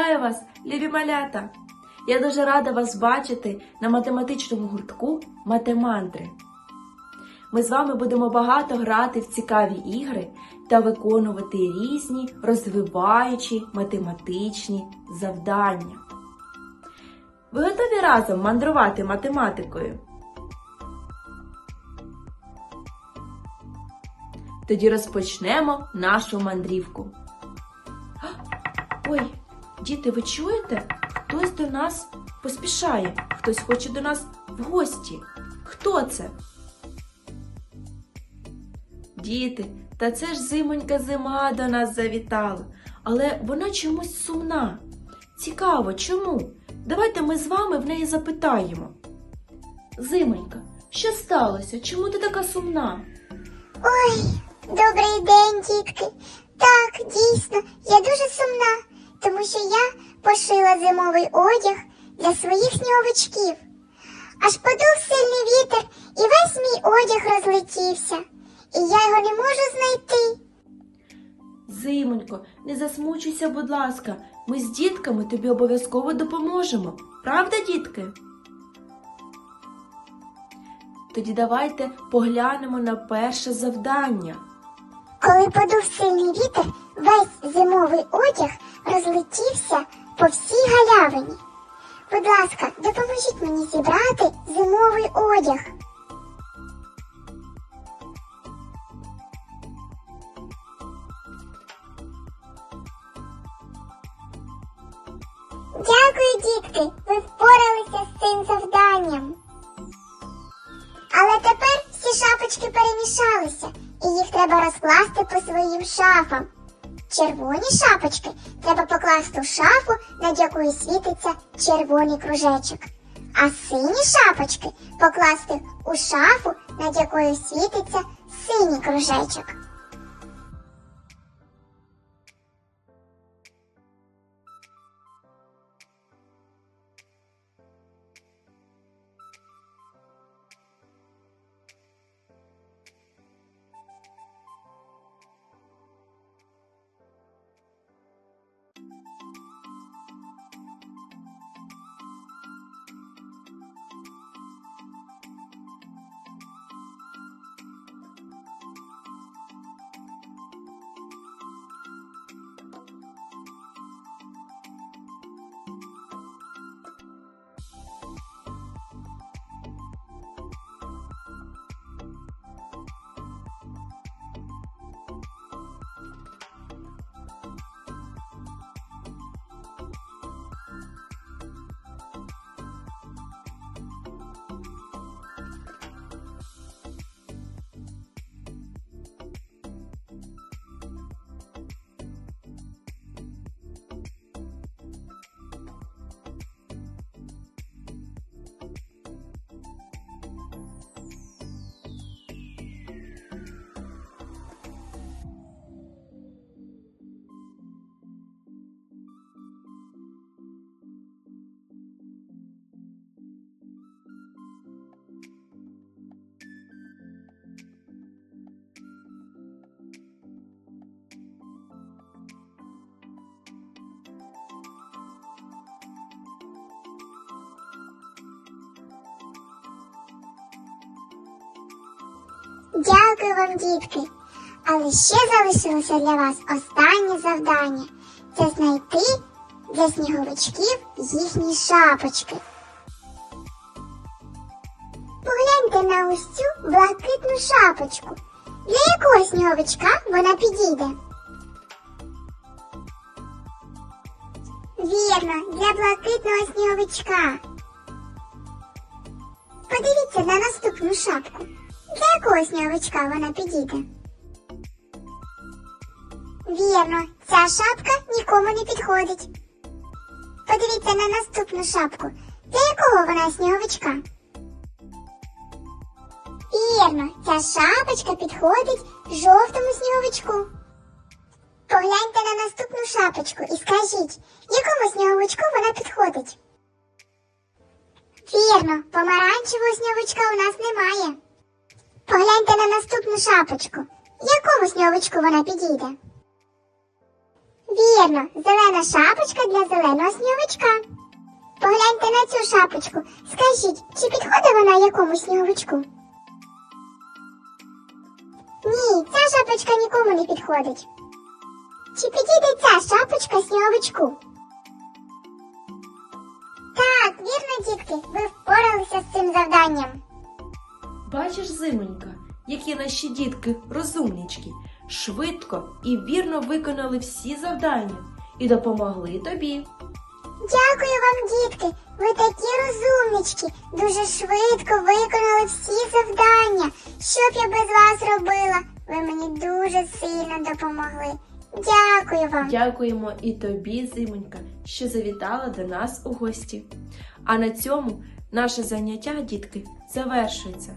Вітаю вас, любі малята! Я дуже рада вас бачити на математичному гуртку Матемантри. Ми з вами будемо багато грати в цікаві ігри та виконувати різні розвиваючі математичні завдання. Ви готові разом мандрувати математикою? Тоді розпочнемо нашу мандрівку. Ой, діти, ви чуєте? Хтось до нас поспішає, хтось хоче до нас в гості. Хто це? Діти, та це ж зимонька зима до нас завітала, але вона чомусь сумна. Цікаво, чому? Давайте ми з вами в неї запитаємо. Зимонька, що сталося? Чому ти така сумна? Ой, добрий день, дітки. Так, дійсно, я дуже сумна, тому що я пошила зимовий одяг для своїх сніговичків. Аж подув сильний вітер, і весь мій одяг розлетівся, і я його не можу знайти. Зимонько, не засмучуйся, будь ласка, ми з дітками тобі обов'язково допоможемо. Правда, дітки? Тоді давайте поглянемо на перше завдання. Коли подув сильний вітер, весь зимовий одяг зібрати зимовий одяг. Дякую, дітки, ви впоралися з цим завданням. Але тепер всі шапочки перемішалися, і їх треба розкласти по своїм шафам. Червоні шапочки треба покласти в шафу, над якою світиться червоний кружечок. А сині шапочки покласти у шафу, над якою світиться синій кружечок. Дякую вам, дітки. Але ще залишилося для вас останнє завдання це знайти для сніговичків їхні шапочки. Погляньте на ось цю блакитну шапочку. Для якого сніговичка вона підійде? Вірно, для блакитного сніговичка. Подивіться на наступну шапку. Для якого сніговичка вона підійде? Вірно, ця шапка нікому не підходить. Подивіться на наступну шапку. Для якого вона сніговичка? Вірно, ця шапочка підходить жовтому сніговичку. Погляньте на наступну шапочку і скажіть, якому сніговичку вона підходить? Вірно, помаранчевого сніговичка у нас немає. Погляньте на наступну шапочку. Якому сніговичку вона підійде? Вірно, зелена шапочка для зеленого сніговичка. Погляньте на цю шапочку. Скажіть, чи підходить вона якомусь сніговичку? Ні, ця шапочка нікому не підходить. Чи підійде ця шапочка сніговичку? Так, вірно, дітки, ви впоралися з цим завданням. Бачиш, зимонька, які наші дітки розумнички, швидко і вірно виконали всі завдання і допомогли тобі. Дякую вам, дітки. Ви такі розумнички. Дуже швидко виконали всі завдання. Що б я без вас робила? Ви мені дуже сильно допомогли. Дякую вам. Дякуємо і тобі, зимонька, що завітала до нас у гості. А на цьому наше заняття, дітки, завершується.